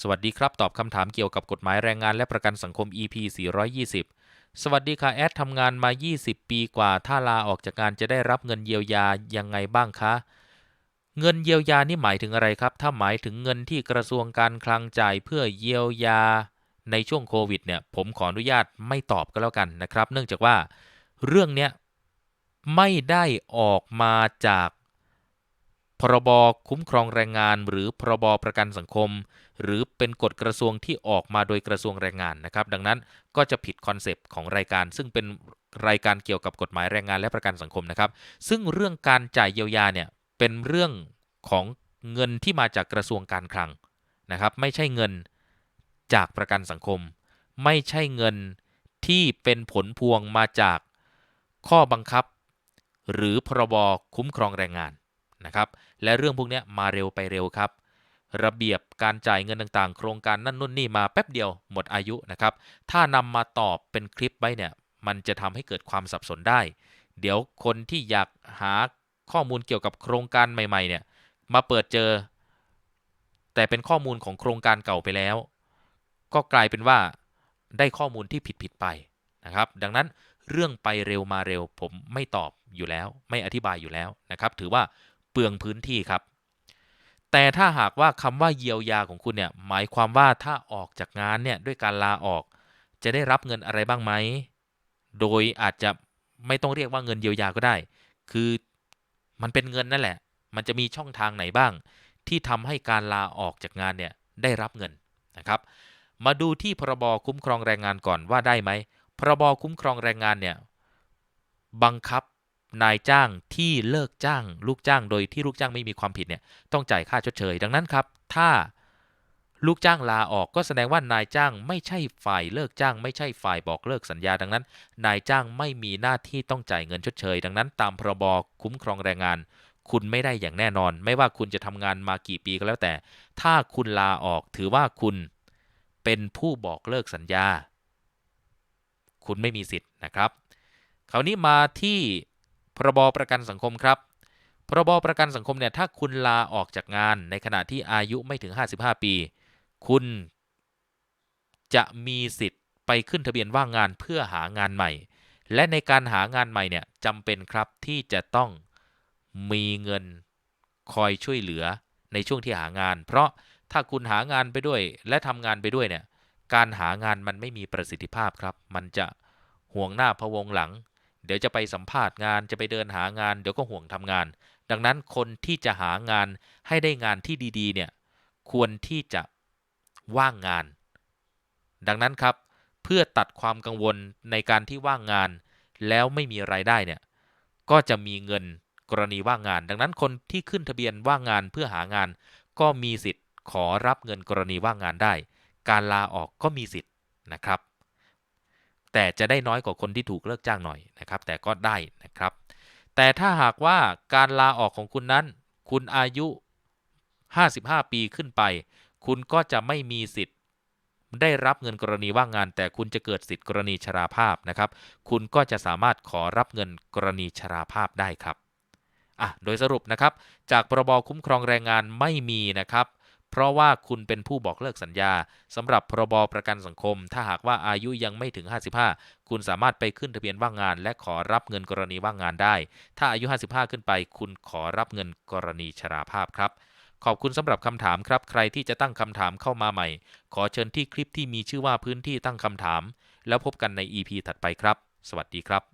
สวัสดีครับ ตอบคำถามเกี่ยวกับกฎหมายแรงงานและประกันสังคม EP 420 สวัสดีค่ะ แอดทำงานมา 20 ปีกว่า ถ้าลาออกจากงานจะได้รับเงินเยียวยายังไงบ้างคะ เงินเยียวยานี่หมายถึงอะไรครับ ถ้าหมายถึงเงินที่กระทรวงการคลังจ่ายเพื่อเยียวยา ในช่วงโควิดเนี่ย ผมขออนุญาตไม่ตอบก็แล้วกันนะครับ เนื่องจากว่าเรื่องเนี้ยไม่ได้ออกมาจากพรบคุ้มครองแรงงาน หรือพรบประกันสังคม หรือเป็นกฎกระทรวงที่ออกมาโดยกระทรวงแรงงานนะครับ ดังนั้นก็จะผิดคอนเซปต์ของรายการ ซึ่งเป็นรายการเกี่ยวกับกฎหมายแรงงานและประกันสังคมนะครับ ซึ่งเรื่องการจ่ายเยียวยาเนี่ยเป็นเรื่องของเงินที่มาจากกระทรวงการคลังนะครับ ไม่ใช่เงินจากประกันสังคม ไม่ใช่เงินที่เป็นผลพวงมาจากข้อบังคับ หรือพรบคุ้มครองแรงงานนะครับ และเรื่องพวกนี้มาเร็วไปเร็วครับ ระเบียบการจ่ายเงินต่างๆ โครงการนั่นนู่นนี่มาแป๊บเดียวหมดอายุนะครับ ถ้านำมาตอบเป็นคลิปไว้เนี่ย มันจะทำให้เกิดความสับสนได้ เดี๋ยวคนที่อยากหาข้อมูลเกี่ยวกับโครงการใหม่ๆเนี่ย มาเปิดเจอ แต่เป็นข้อมูลของโครงการเก่าไปแล้ว ก็กลายเป็นว่าได้ข้อมูลที่ผิดๆไปนะครับ ดังนั้นเรื่องไปเร็วมาเร็ว ผมไม่ตอบอยู่แล้ว ไม่อธิบายอยู่แล้วนะครับ ถือว่าเปลืองพื้นที่ครับ แต่ถ้าหากว่าคำว่าเยียวยาของคุณเนี่ยหมายความว่าถ้าออกจากงานเนี่ยด้วยการลาออก จะได้รับเงินอะไรบ้างไหม โดยอาจจะไม่ต้องเรียกว่าเงินเยียวยาก็ได้ คือมันเป็นเงินนั่นแหละ มันจะมีช่องทางไหนบ้าง ที่ทำให้การลาออกจากงานเนี่ยได้รับเงินนะครับ มาดูที่พรบคุ้มครองแรงงานก่อนว่าได้ไหมพรบคุ้มครองแรงงานเนี่ยบังคับ นายจ้างที่เลิกจ้าง ลูกจ้างโดยที่ลูกจ้างไม่มีความผิดเนี่ยต้องจ่ายค่าชดเชย ดังนั้นครับ ถ้าลูกจ้างลาออกก็แสดงว่านายจ้างไม่ใช่ฝ่ายเลิกจ้าง ไม่ใช่ฝ่ายบอกเลิกสัญญา ดังนั้น นายจ้างไม่มีหน้าที่ต้องจ่ายเงินชดเชย ดังนั้น ตามพรบคุ้มครองแรงงาน คุณไม่ได้อย่างแน่นอน ไม่ว่าคุณจะทำงานมากี่ปีก็แล้วแต่ ถ้าคุณลาออกถือว่าคุณเป็นผู้บอกเลิกสัญญา คุณไม่มีสิทธิ์นะครับ คราวนี้มาที่ พรบประกันสังคมครับ พรบประกันสังคมเนี่ยถ้าคุณลาออกจากงานในขณะที่อายุไม่ถึง 55 ปี คุณจะมีสิทธิ์ไปขึ้นทะเบียนว่างงานเพื่อหางานใหม่ และในการหางานใหม่เนี่ยจำเป็นครับที่จะต้องมีเงินคอยช่วยเหลือในช่วงที่หางาน เพราะถ้าคุณหางานไปด้วยและทำงานไปด้วยเนี่ยการหางานมันไม่มีประสิทธิภาพครับ มันจะห่วงหน้าพะวงหลัง เดี๋ยวจะไปสัมภาษณ์งานจะไปเดินหางาน เดี๋ยวก็ห่วงทำงาน ดังนั้นคนที่จะหางานให้ได้งานที่ดีๆเนี่ยควรที่จะว่างงาน ดังนั้นครับเพื่อตัดความกังวลในการที่ว่างงาน แล้วไม่มีไรายได้เนี่ยก็จะมีเงินกรณีว่างงาน ดังนั้นคนที่ขึ้นทะเบียนว่างงานเพื่อหางาน ก็มีสิทธิ์ขอรับเงินกรณีว่างงานได้ การลาออกก็มีสิทธิ์นะครับ แต่จะได้น้อยกว่าคนที่ถูกเลิกจ้างหน่อยนะครับ แต่ก็ได้นะครับ แต่ถ้าหากว่าการลาออกของคุณนั้น คุณอายุ 55 ปีขึ้นไป คุณก็จะไม่มีสิทธิ์ ได้รับเงินกรณีว่างงาน แต่คุณจะเกิดสิทธิ์กรณีชราภาพนะครับ คุณก็จะสามารถขอรับเงินกรณีชราภาพได้ครับอะโดยสรุปนะครับ จากพรบคุ้มครองแรงงานไม่มีนะครับ เพราะว่าคุณเป็นผู้บอกเลิกสัญญาสำหรับพรบประกันสังคม ถ้าหากว่าอายุยังไม่ถึง 55 คุณสามารถไปขึ้นทะเบียนว่างงาน และขอรับเงินกรณีว่างงานได้ ถ้าอายุ 55 ขึ้นไป คุณขอรับเงินกรณีชราภาพครับ ขอบคุณสำหรับคำถามครับ ใครที่จะตั้งคำถามเข้ามาใหม่ ขอเชิญที่คลิปที่มีชื่อว่าพื้นที่ตั้งคำถาม แล้วพบกันใน EP ถัดไปครับ สวัสดีครับ